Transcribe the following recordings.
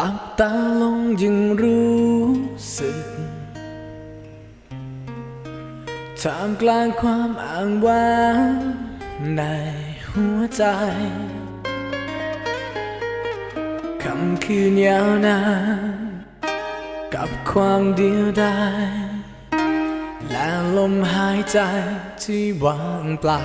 หลับตาลงยังรู้สึกท่ามกลางความอ้างว้างในหัวใจคำคืนยาวนานกับความเดียวดายและลมหายใจที่ว่างเปล่า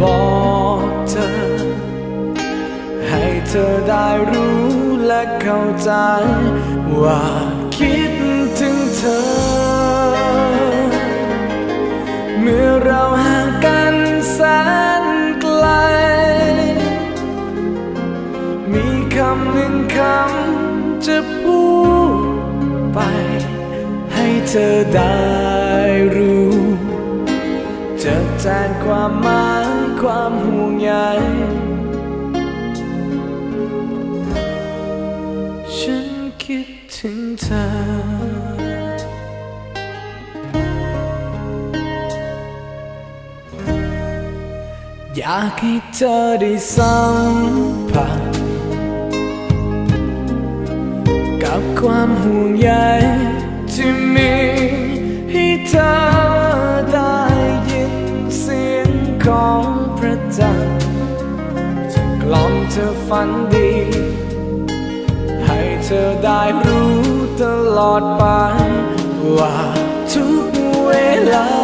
บอกเธอ ให้เธอได้รู้และเข้าใจ ว่าคิดถึงเธอ เมื่อเราห่างกันแสนไกล มีคำหนึ่งคำจะพูดไป ให้เธอได้รู้จะแทนความหมาย ความห่วงใยฉันคิดถึงเธออยากให้เธอได้สัม เธอฝันดี ให้เธอได้รู้ตลอดไป ว่าทุกเวลา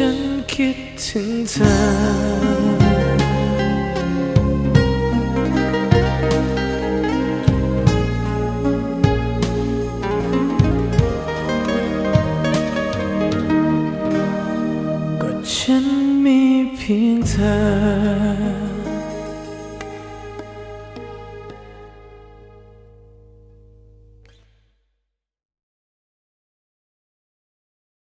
ฉันคิดถึงเธอก็ฉันมีเพียงเธอ